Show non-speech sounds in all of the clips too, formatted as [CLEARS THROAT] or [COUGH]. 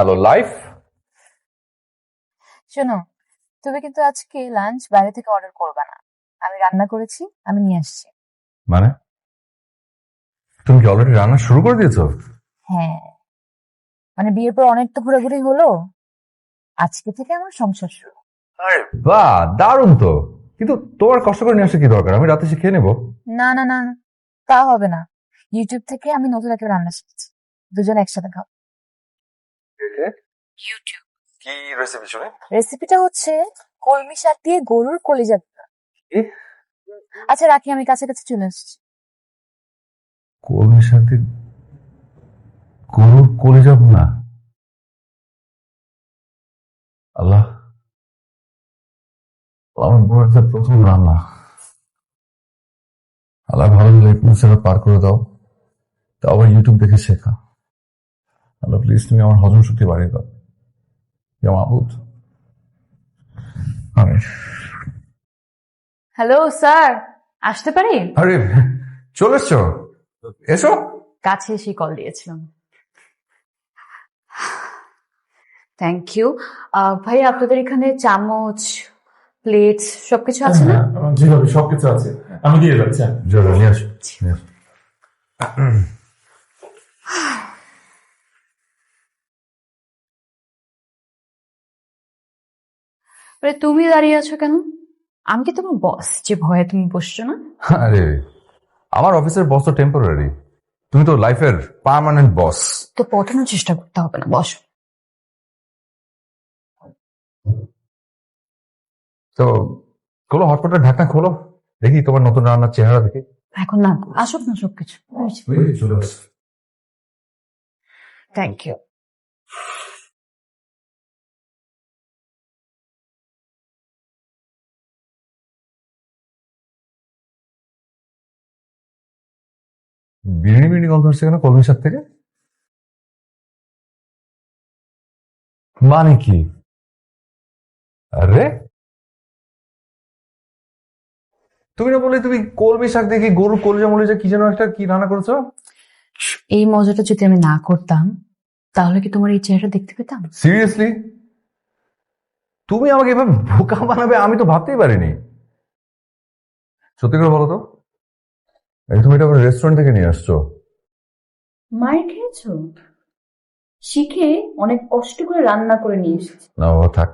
Hello life শোনো তুমি কিন্তু আজকে লাঞ্চ বাইরে থেকে অর্ডার করবে না। আমি রান্না করেছি আমি নিয়ে আসছি। মানে? তুমি কি অলরেডি রান্না শুরু করে দিয়েছ? হ্যাঁ। মানে বিয়ের পর অনেক তো ঘোরাঘুরি হলো আজকে থেকে আমার সংসার শুরু। আরে বাহ দারুণ তো। কিন্তু তোমার কষ্ট করে নিয়ে আসা কি দরকার? আমি রাতে শিখে নেব। না না না তা হবে না। ইউটিউব থেকে আমি নতুন একটা রান্না শিখেছি। দুজন একসাথে খাও। ইউটিউব কি রেসিপি শুনে? রেসিপিটা হচ্ছে কলমি শাক দিয়ে গরুর কলিজা আচ্ছা রাখি আমি কাছাকাছি চলে আসছি। কলমির সাথে গরুর কলে যাব না আল্লাহ আমার বউ একটা প্রথম রান্না। আল্লাহ ভালো দিলে পার করে দাও। তা আবার ইউটিউব দেখে শেখা। আল্লাহ প্লিজ তুমি আমার হজম শক্তি বাড়িয়ে দাও। ইয়া মাহবুদ আরে। হ্যালো স্যার আসতে পারি? আরে চলে এসছো? এসো। কাছে এসে কল দিয়েছিলাম। থ্যাংক ইউ ভাই আপনাদের এখানে চামচ প্লেট সবকিছু আছে না? হ্যাঁ, জি ভাবি সবকিছু আছে। আমি দিয়ে যাচ্ছি হ্যাঁ। নিয়ে আসো আরে তুমি দাঁড়িয়ে আছো কেন? আমি কি তোমার বস যে ভয়ে তুমি বসছো না? আরে আমার অফিসের বস তো টেম্পোরারি তুমি তো লাইফের পার্মানেন্ট বস তো পটানোর চেষ্টা করতে হবে না বসো। তো খোলো হটপটের ঢাকনা খোলো। দেখি তোমার নতুন রান্নার চেহারা দেখি। এখন না আসুক না সবকিছু। চলে থ্যাংক ইউ বিরিয়ানি বিরিয়ানি গন্ধ হচ্ছে কেন? কলমির সাথে থেকে? মানে কি? আরে! তুমি না বলে তুমি কলমি শাক দেখি গরু কলজা মলিজা কি যেন একটা কি রান্না করেছ? এই মজাটা যদি আমি না করতাম তাহলে কি তোমার এই চেহারা দেখতে পেতাম? সিরিয়াসলি তুমি আমাকে এভাবে বোকা বানাবে আমি তো ভাবতেই পারিনি। সত্যি করে বলো তো। তুমি এটা রেস্টুরেন্ট থেকে নিয়ে আসছো? মায়ের খেয়েছো? শিখে অনেক কষ্ট করে রান্না করে নিয়ে এসেছি। না ও থাক।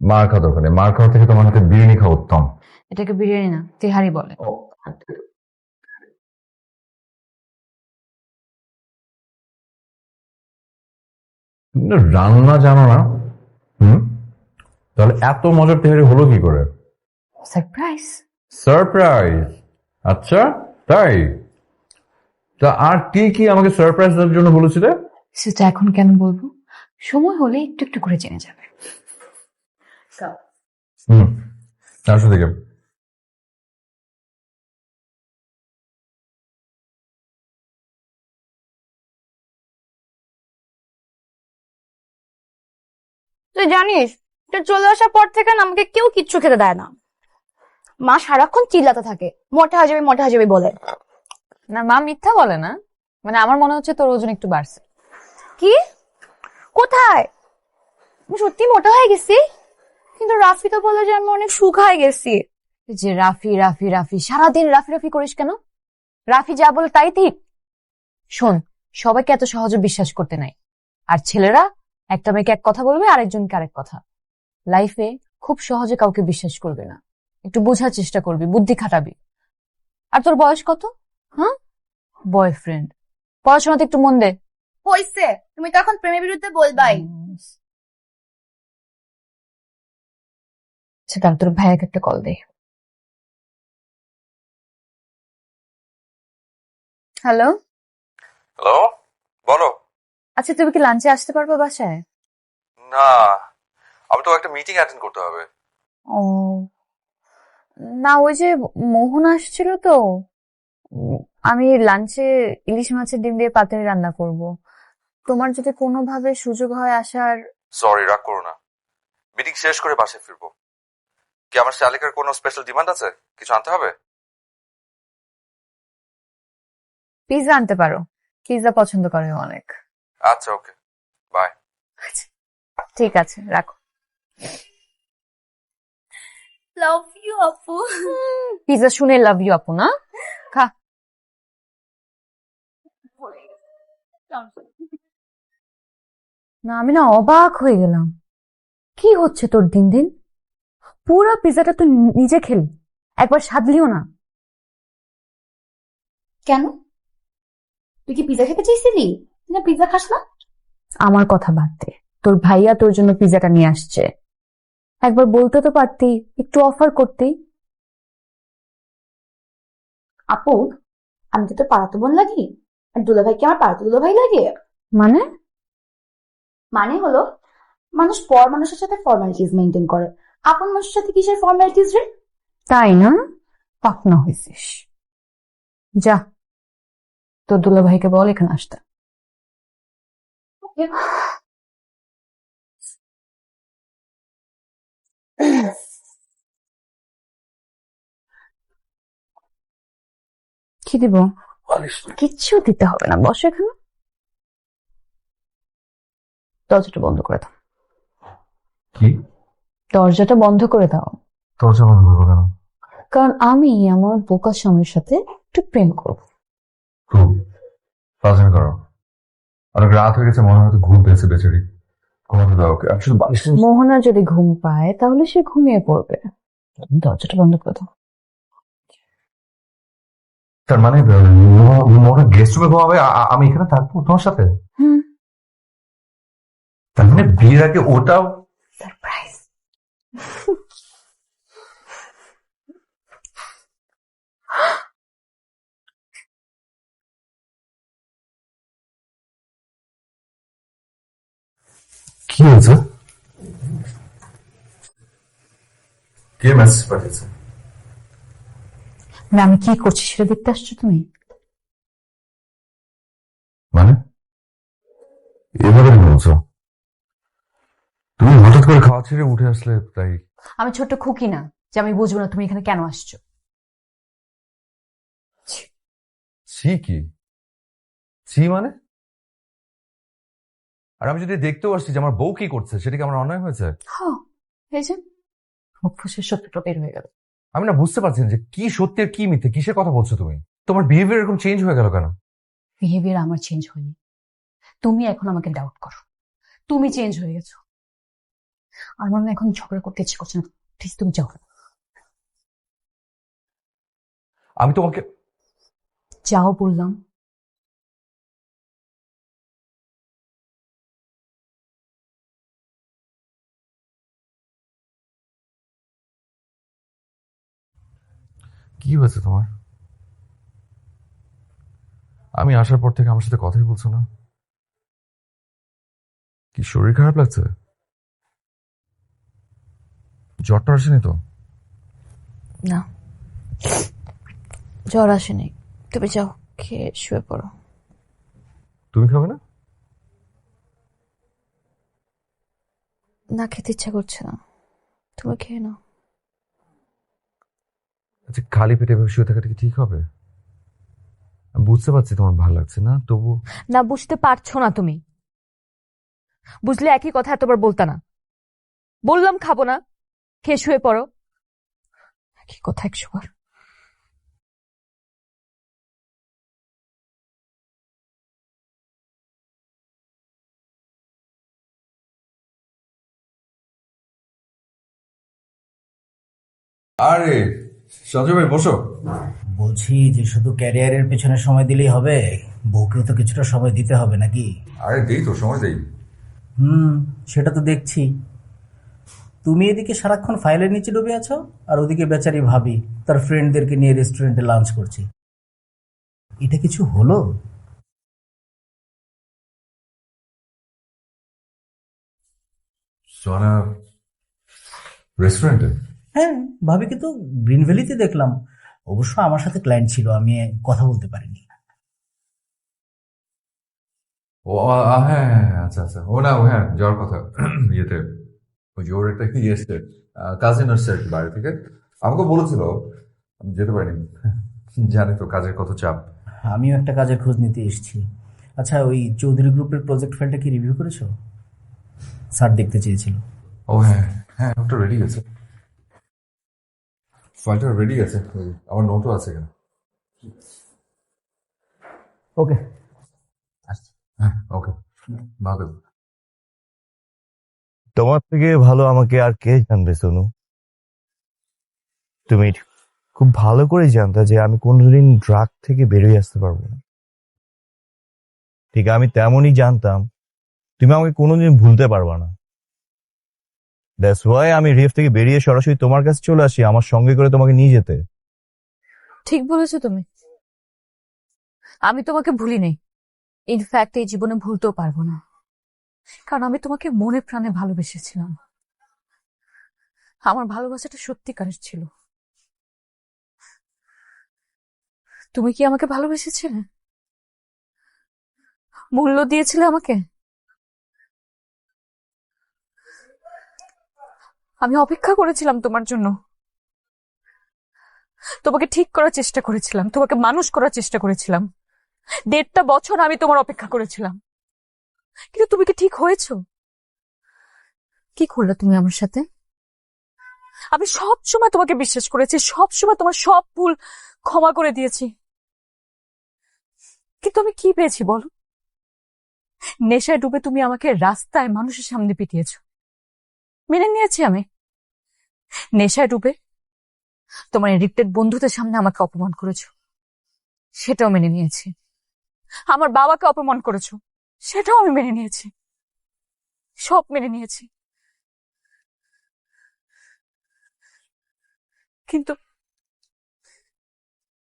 মার খাওয়া দরকার নেই মার খাওয়া থেকে তোমার হাতে বিরিয়ানি খাওয়া উত্তম। এটাকে বিরিয়ানি না তেহারি বলে। রান্না জানো না। হুম? তাহলে এত মজার তেহারি হলো কি করে? সারপ্রাইজ সারপ্রাইজ আচ্ছা? তাই? তা আর কি কি আমাকে সারপ্রাইজ দেওয়ার জন্য বলেছিলে? সেটা এখন কেন বলব? সময় হলে একটু একটু করে জেনে যাবে। হুম আসো দেখে। তুই জানিস এটা চলে আসার পর থেকে না আমাকে কেউ কিচ্ছু খেতে দেয় না। মা সারাক্ষণ চিল্লাতে থাকে। মোটা হয়ে যাবে মোটা হয়ে যাবে বলে। না মা মিথ্যা বলে না। মানে আমার মনে হচ্ছে তোর ওজন একটু বাড়ছে। কি? কোথায়? আমি সত্যি মোটা হয়ে গেছি? কিন্তু রাফি তো বলে যে আমি অনেক শুকায় গেছি। যে রাফি রাফি রাফি সারাদিন রাফি রাফি করিস কেন? রাফি যা বলে তাই ঠিক। শোন সবাইকে এত সহজে বিশ্বাস করতে নাই। আর ছেলেরা একটা মেয়েকে এক কথা বলবে আরেকজনকে আরেক কথা। লাইফে খুব সহজে কাউকে বিশ্বাস করবে না। একটু বোঝার চেষ্টা করবি বুদ্ধি খাটাবি। আর তোর বয়স কত? হ্যাঁ? বয়ফ্রেন্ড পড়াশোনাতে একটু মন দে। হইছে তুমি তো এখন প্রেমের বিরুদ্ধে বলবাই। আচ্ছা তাহলে তোর ভাইয়াকে একটা কল দে। হ্যালো হ্যালো বলো। আচ্ছা তুমি কি লাঞ্চে আসতে পারবে বাসায়? না আমি তো একটা মিটিং অ্যাটেন্ড করতে হবে। ও। না ওই যে মোহন আসছিল তো আমি লাঞ্চে ইলিশ মাছের ডিম দিয়ে পাতুরি রান্না করব। তোমার যদি কোনোভাবে সুযোগ হয় আসার সরি রাগ করো না। মিটিং শেষ করে বাসায় ফিরবো। কি আমার শালিকার কোনো স্পেশাল ডিমান্ড আছে? কিছু আনতে হবে? পিৎজা আনতে পারো। পিৎজা পছন্দ করে অনেক। আচ্ছা ওকে বাই ঠিক আছে রাখো। লাভ ইউ আপু পিজা শুনে লাভ ইউ আপু না? খা। না আমি না অবাক হয়ে গেলাম। কি হচ্ছে তোর দিন দিন? পুরো পিজাটা তুই নিজে খেলি। একবার সাদলিও না। কেন? তুই কি পিজা খেতে চাইছিলি না পিজা খাস না? আমার কথা বাদ দে। তোর ভাইয়া তোর জন্য পিজাটা নিয়ে আসছে। একবার বলতে তো পারতি একটু অফার করতি আপু আমি তো তোর পাড়াতো বোন লাগি? আর দুলা ভাই কি আমার পাড়াতো দুলা ভাই লাগে? মানে? মানে হলো মানুষ পর মানুষের সাথে ফর্মালিটিস মেনটেন করে। আপন মানুষের সাথে কিসের ফর্মালিটিস রে? তাই না? পাকনা হয়েছিস যা তোর দুলা ভাইকে বল এখানে আসতে। কি দিব? কিচ্ছু দিতে হবে না। বসো এখানে। দরজাটা বন্ধ করে দাও। কি? দরজাটা বন্ধ করে দাও। দরজা বন্ধ করব কেন? কারণ আমি আমার বোকা স্বামীর সাথে একটু প্রেম করব। ফাজলামি করো। অনেক রাত হয়ে গেছে মনে হয় ঘুম পেয়েছে বেচারি। মোহনা যদি ঘুম পায় তাহলে সে ঘুমিয়ে পড়বে। দরজাটা বন্ধ করে দাও। তার মানে মোটা গেস্ট রুমে ঘুমাবে আমি এখানে থাকব তোমার সাথে? তার মানে বিয়ের আগে ওটাও সারপ্রাইজ কি হয়েছে কে মেসেজ পাঠিয়েছে না আমি কি করছি সেটা দেখতে আসছো তুমি মানে এভাবে বলছো তুমি হঠাৎ করে খাওয়া ছেড়ে উঠে আসলে তাই আমি ছোট্ট খুকি না যে আমি বুঝব না তুমি এখানে কেন আসছো ছি কি ছি মানে আর আমি যদি দেখতেও আসছি যে আমার বউ কি করছে সেটা কি আমার অন্যায় হয়েছে? হ্যাঁ এই যে মুখ ফুসে সত্যটা বের হয়ে গেল। আমি না বুঝতে পারছি না যে কি সত্যি আর কি মিথ্যে কিসের কথা বলছো তুমি? তোমার বিহেভিয়ার এরকম চেঞ্জ হয়ে গেল কেন? বিহেভিয়ার আমার চেঞ্জ হয়নি। তুমি এখন আমাকে ডাউট করো। তুমি চেঞ্জ হয়ে গেছো। আর আমার এখন ঝগড়া করতে ইচ্ছে করছে না। প্লিজ তুমি যাও। আমি তোমাকে যাও বললাম। কি হয়েছে তোমার? আমি আসার পর থেকে আমার সাথে কথাই বলছো না? কি শরীর খারাপ লাগছে? জ্বরটা আসেনি তো? না। জ্বর আসেনি। তুমি যাও খেয়ে শুয়ে পড়ো। তুমি খাবে না? না খেতে ইচ্ছা করছে না। তুমি খেয়ে নাও। আচ্ছা খালি পেটে এভাবে শুয়ে থাকাটা কি ঠিক হবে? আমি বুঝতে পারছি তোমার ভালো লাগছে না তবু না বুঝতে পারছ না তুমি। বুঝলে একই কথা এতবার বলতা না। বললাম খাব না খেয়ে শুয়ে পড়ো। একই কথা একশো বার আরে সঞ্জয় ভাই বসো। বলছি যে শুধু ক্যারিয়ারের পেছনে সময় দিলেই হবে বউকেও তো কিছুটা সময় দিতে হবে নাকি? আরে দেই তো সময় দেই। হুম সেটা তো দেখছি। তুমি এদিকে সারাক্ষণ ফাইলের নিচে ডুবে আছো আর ওদিকে বেচারি ভাবি তার ফ্রেন্ডদেরকে নিয়ে রেস্টুরেন্টে লাঞ্চ করছি। এটা কিছু হলো? সোনা রেস্টুরেন্টে হ্যাঁ ভাবিকে তো গ্রিন ভ্যালিতে দেখলাম। অবশ্য আমার সাথে ক্লায়েন্ট ছিল আমি কথা বলতে পারিনি। ও হ্যাঁ হ্যাঁ হ্যাঁ, আচ্ছা আচ্ছা। ও না ও হ্যাঁ যাওয়ার কথা। [CLEARS THROAT] ইয়েতে। ওই যে ওর একটা ইয়ে এসছে কাজিন আসছে আর কি বাইরে থেকে। আমাকে বলেছিল আমি যেতে পারিনি। [LAUGHS] জানি তো কাজের কত চাপ। আমিও একটা কাজের খোঁজ নিতে এসেছি। আচ্ছা ওই চৌধুরী গ্রুপের প্রজেক্ট ফাইলটা কি রিভিউ করেছ? স্যার দেখতে চেয়েছিল। ও হ্যাঁ হ্যাঁ ওটা রেডি আছে ফাইলটা রেডি আছে। আমার নোটও আছে এখানে। ওকে হ্যাঁ ওকে ভালো তোমার থেকে ভালো আমাকে আর কে জানবে সোনু? তুমি খুব ভালো করে জানতা যে আমি কোনোদিন ড্রাগ থেকে বেরিয়ে আসতে পারব না। ঠিক আমি তেমনই জানতাম। তুমি আমাকে কোনোদিন ভুলতে পারবা না। দ্যাটস ওয়াই আমি রিফ থেকে বেরিয়ে সরাসরি তোমার কাছে চলে আসি, আমার সঙ্গে করে তোমাকে নিয়ে যেতে। ঠিক বলেছ তুমি। আমি তোমাকে ভুলি নেই। ইনফ্যাক্ট এই জীবনে ভুলতেও পারব না। কারণ আমি তোমাকে মনে প্রাণে ভালোবেসেছিলাম। আমার ভালোবাসাটা সত্যিকারের ছিল। তুমি কি আমাকে ভালোবেসেছিলে? মূল্য দিয়েছিলে আমাকে? আমি অপেক্ষা করেছিলাম তোমার জন্য। তোমাকে ঠিক করার চেষ্টা করেছিলাম, তোমাকে মানুষ করার চেষ্টা করেছিলাম। দেড়টা বছর আমি তোমার অপেক্ষা করেছিলাম। কিন্তু তুমি কি ঠিক হয়েছ? কি করলে তুমি আমার সাথে? আমি সব সময় তোমাকে বিশ্বাস করেছি, সব সময় তোমার সব ভুল ক্ষমা করে দিয়েছি। কিন্তু আমি কি পেয়েছি বলো? নেশায় ডুবে তুমি আমাকে রাস্তায় মানুষের সামনে পিটিয়েছ। মেনে নিয়েছি আমি। নেশায় ডুবে তোমার এডিক্টেড বন্ধুদের সামনে আমাকে অপমান করেছ। সেটাও মেনে নিয়েছি। আমার বাবাকে অপমান করেছ। সেটাও আমি মেনে নিয়েছি। সব মেনে নিয়েছি। কিন্তু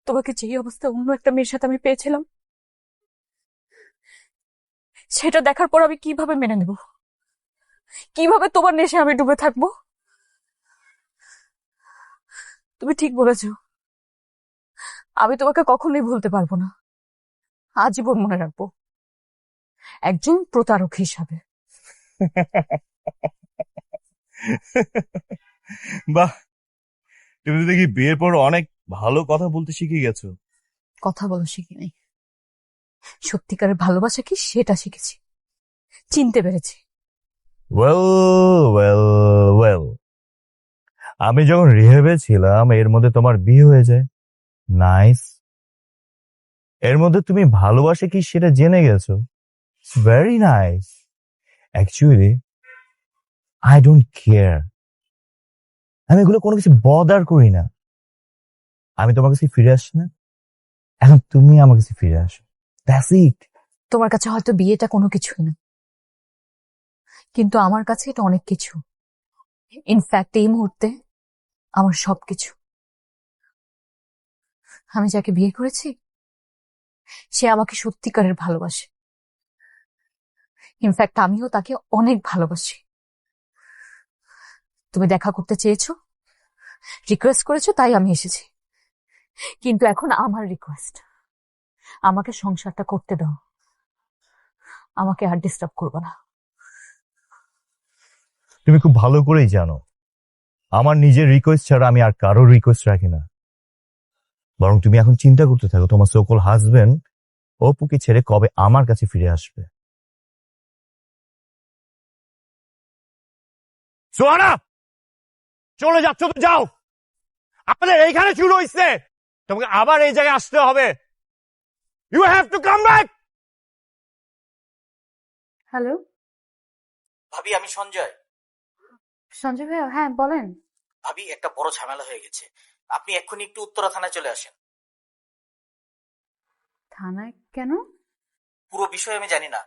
তোমাকে যেই অবস্থা অন্য একটা মেয়ের সাথে আমি পেয়েছিলাম, সেটা দেখার পর আমি কীভাবে মেনে নেব? কীভাবে তোমার নেশে আমি ডুবে থাকব? তুমি ঠিক বলেছ। আমি তোমাকে কখনোই ভুলতে পারব না। আজীবন মনে রাখব। একজন প্রতারক হিসাবে। বাহ! তুমি দেখি বিয়ের পর অনেক ভালো কথা বলতে শিখে গেছো। কথা বলা শিখি নাই। সত্যিকারের ভালোবাসা কি সেটা শিখেছি। চিনতে পেরেছি। ওয়েল ওয়েল ওয়েল আমি যখন রিহেবে ছিলাম, এর মধ্যে তোমার বিয়ে হয়ে যায়। নাইস এর মধ্যে তুমি ভালোবাসে কি সেটা জেনে গেছো? Very nice actually I don't care আমি এগুলো কোনো কিছু বদার করি না। আমি তোমার কাছে ফিরে আসছি না। এখন তুমি আমার কাছে ফিরে আসো। ইট তোমার কাছে হয়তো বিয়েটা কোনো কিছুই না। কিন্তু আমার কাছে এটা অনেক কিছু। ইনফ্যাক্ট এই মুহূর্তে আমার সবকিছু। আমি যাকে বিয়ে করেছি, সে আমাকে সত্যিকারের ভালোবাসে। ইনফ্যাক্ট আমিও তাকে অনেক ভালোবাসি। তুমি দেখা করতে চেয়েছো রিকোয়েস্ট করেছ, তাই আমি এসেছি। কিন্তু এখন আমার রিকোয়েস্ট আমাকে সংসারটা করতে দাও। আমাকে আর ডিস্টার্ব করব না। তুমি খুব ভালো করেই জানো আমার নিজের রিকোয়েস্ট ছাড়া আমি আর কারোর রিকোয়েস্ট রাখি না। বরং তুমি এখন চিন্তা করতে থাকো তোমার সকল হাজবেন্ড অপুকে ছেড়ে কবে আমার কাছে ফিরে আসবে? সোহানা! চলে যাচ্ছ তো যাও! আমাদের এইখানে শুরু হয়েছে তোমাকে আবার এই জায়গায় আসতে হবে। You have to come back hello ভাবি আমি সঞ্জয়। সঞ্জয় ভাইয়া হ্যাঁ বলেন। ভাবি একটা বড় ঝামেলা হয়ে গেছে। আপনি এক্ষুনি একটু উত্তরা থানায় চলে আসেন। থানায় কেন? পুরো বিষয় আমি জানি না।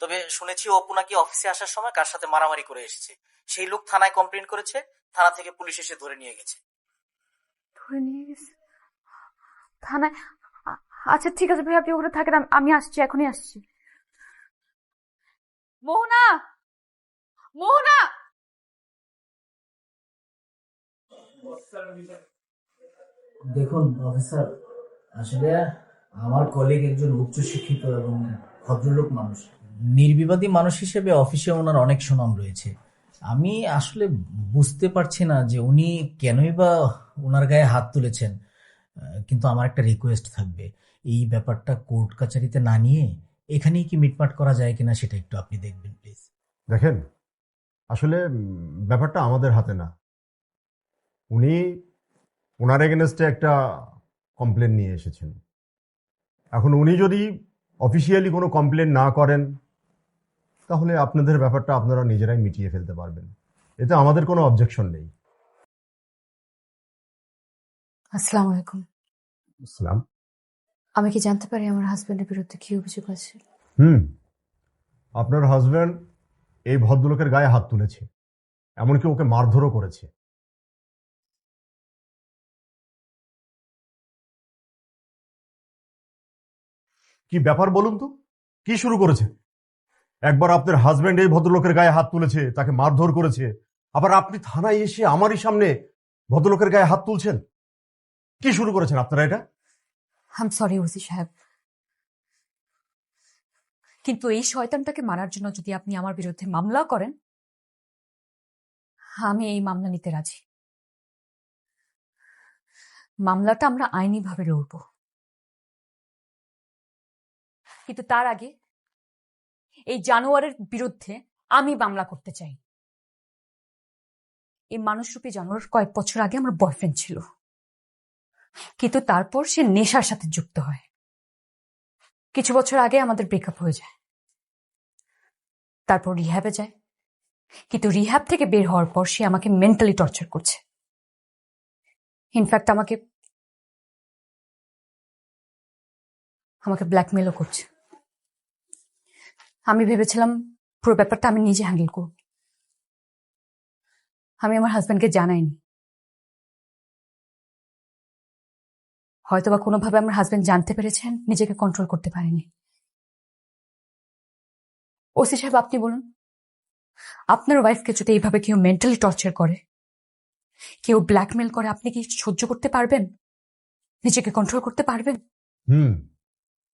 তবে শুনেছি অপু নাকি অফিসে আসার সময় কার সাথে মারামারি করে এসেছে। সেই লোক থানায় কমপ্লেন করেছে থানা থেকে পুলিশ এসে ধরে নিয়ে গেছে। ধরে নিয়ে গেছে? থানায়? আচ্ছা ঠিক আছে ভাই আপনি ওখানে থাকেন আমি আসছি এখনই আসছি। মোহনা! মোহনা! দেখুন, প্রফেসর, আসলে আমার কলিগ একজন উচ্চশিক্ষিত এবং ভদ্রলোক মানুষ। নির্বিবাদী মানুষ হিসেবে অফিসে ওনার অনেক সুনাম রয়েছে। আমি আসলে বুঝতে পারছি না যে উনি কেনই বা ওনার গায়ে হাত তুলেছেন কিন্তু আমার একটা রিকোয়েস্ট থাকবে। এই ব্যাপারটা কোর্ট কাচারিতে না নিয়ে এখানেই কি মিটমাট করা যায় কিনা সেটা একটু আপনি দেখবেন প্লিজ দেখেন, আসলে ব্যাপারটা আমাদের হাতে না। উনি ওনার এগেনস্টে একটা কমপ্লেন নিয়ে এসেছেন। এখন উনি যদি অফিসিয়ালি কোনো কমপ্লেন না করেন তাহলে আপনাদের ব্যাপারটা আপনারা নিজেরাই মিটিয়ে ফেলতে পারবেন। এতে আমাদের কোনো অবজেকশন নেই। আসসালামু আলাইকুম। ইসলাম আমি কি জানতে পারি আমার হাজবেন্ডের বিরুদ্ধে কি অভিযোগ আছে? হুম। আপনার হাজব্যান্ড এই ভদ্রলোকের গায়ে হাত তুলেছে এমনকি ওকে মারধরও করেছে। কি ব্যাপার বলুন তো? কি শুরু করেছে? একবার আপনার হাজব্যান্ড এই ভদ্রলোকের গায়ে হাত তুলেছে, তাকে মারধর করেছে। আবার আপনি থানায় এসে আমারই সামনে ভদ্রলোকের গায়ে হাত তুলছেন? কি শুরু করেছেন আপনারা এটা? আম সরি ওসি সাহেব। কিন্তু এই শয়তানটাকে মারার জন্য যদি আপনি আমার বিরুদ্ধে মামলা করেন, আমি এই মামলা নিতে রাজি। মামলাটা আমরা আইনিভাবে লড়ব। কিন্তু তার আগে এই জানোয়ারের বিরুদ্ধে আমি মামলা করতে চাই। এই মানুষরূপী জানোয়ার কয়েক বছর আগে আমার বয়ফ্রেন্ড ছিল। কিন্তু তারপর সে নেশার সাথে যুক্ত হয়। কিছু বছর আগে আমাদের ব্রেকআপ হয়ে যায়। তারপর রিহ্যাবে যায়। কিন্তু রিহ্যাব থেকে বের হওয়ার পর সে আমাকে মেন্টালি টর্চার করছে। ইনফ্যাক্ট আমাকে আমাকে ব্ল্যাকমেলও করছে। আমি ভেবেছিলাম পুরো ব্যাপারটা আমি নিজে হ্যান্ডেল করব। আমি আমার হাজব্যান্ডকে জানাইনি। হয়তোবা কোনোভাবে আমার হাজবেন্ড জানতে পেরেছেন, নিজেকে কন্ট্রোল করতে পারেনি। ওসি সাহেব, আপনি বলুন, আপনার ওয়াইফকে যদি এইভাবে কেউ মেন্টালি টর্চার করে, কেউ ব্ল্যাকমেল করে, আপনি কি সহ্য করতে পারবেন? নিজেকে কন্ট্রোল করতে পারবেন? হুম,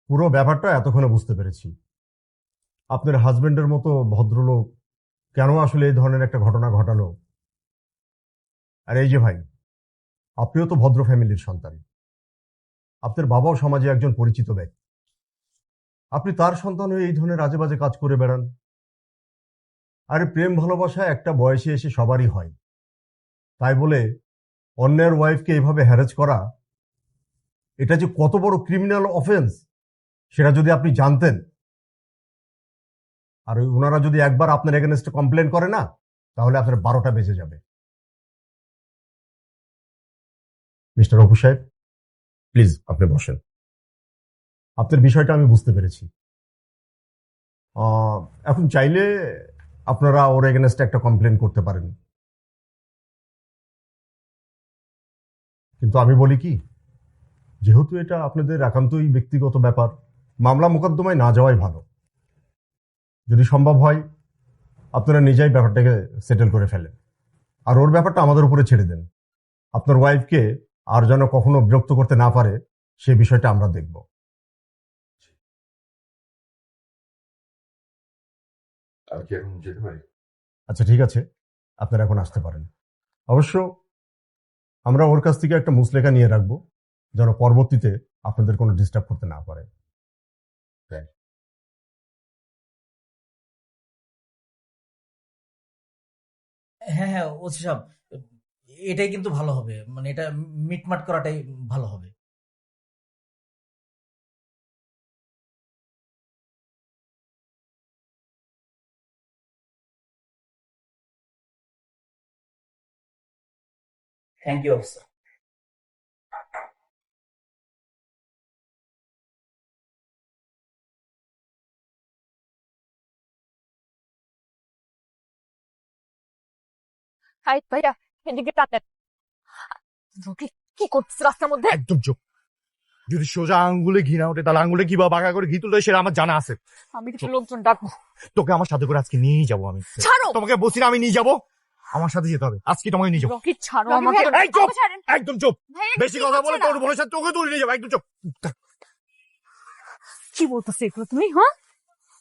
পুরো ব্যাপারটা এতক্ষণে বুঝতে পেরেছি। আপনার হাজবেন্ডের মতো ভদ্রলোক কেন আসলে এই ধরনের একটা ঘটনা ঘটালো? আর এই যে ভাই, আপনিও তো ভদ্র ফ্যামিলির সন্তান। আপনার বাবাও সমাজে একজন পরিচিত ব্যক্তি। আপনি তার সন্তান হয়ে এই ধরনের আজে বাজে কাজ করে বেড়ান। আরে প্রেম ভালোবাসা একটা বয়সে এসে সবারই হয়। তাই বলে অন্যের ওয়াইফকে এইভাবে হ্যারেজ করা, এটা যে কত বড় ক্রিমিনাল অফেন্স সেটা যদি আপনি জানতেন আর ওই ওনারা যদি একবার আপনার এগেনস্টে কমপ্লেন করে না, তাহলে আপনার বারোটা বেজে যাবে। মিস্টার অপু সাহেব প্লিজ আপনি বসেন। আপনার বিষয়টা আমি বুঝতে পেরেছি। এখন চাইলে আপনারা ওর এগেনস্টে একটা কমপ্লেন করতে পারেন। কিন্তু আমি বলি কি, যেহেতু এটা আপনাদের একান্তই ব্যক্তিগত ব্যাপার, মামলা মোকদ্দমায় না যাওয়াই ভালো। যদি সম্ভব হয় আপনারা নিজেই ব্যাপারটাকে সেটেল করে ফেলেন। আর ওর ব্যাপারটা আমাদের উপরে ছেড়ে দেন। আপনার ওয়াইফকে আর যেন কখনো বিরক্ত করতে না পারে সে বিষয়টা আমরা দেখব। আচ্ছা ঠিক আছে। আপনারা এখন আসতে পারেন। অবশ্য আমরা ওর কাছ থেকে একটা মুসলেখা নিয়ে রাখব যেন পরবর্তীতে আপনাদের কোনো ডিস্টার্ব করতে না পারে। হ্যাঁ হ্যাঁ ওসি সাহেব এটাই কিন্তু ভালো হবে। মানে এটা মিটমাট করাটাই ভালো হবে। থ্যাংক ইউ অফিসার হাই ভাইয়া এদিকে টানেন রোগী কি করছিস রাস্তার মধ্যে একদম চুপ যদি সোজা আঙ্গুলে ঘি না ওঠে তাহলে আঙ্গুলে কীভাবে বাঁকা করে ঘি তুলতে সেটা আমার জানা আছে। আমি কিছু লোকজন ডাকবো। তোকে আমার সাথে করে আজকে নিয়েই যাব আমি। ছাড়ো! তোমাকে বলছি না আমি নিয়ে যাব। আমার সাথে যেতে হবে। আজকে তোমাকে নিয়ে যাব। রকি ছাড়ো আমাকে। এই চুপ একদম চুপ বেশি কথা বলে? তোর বোনের সাথে তোকে তুলে নিয়ে যাব। একদম চুপ কি বলতেছে এগুলো তুমি হ্যাঁ?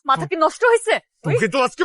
মাথা কি নষ্ট হয়েছে? তোকে তো আজকে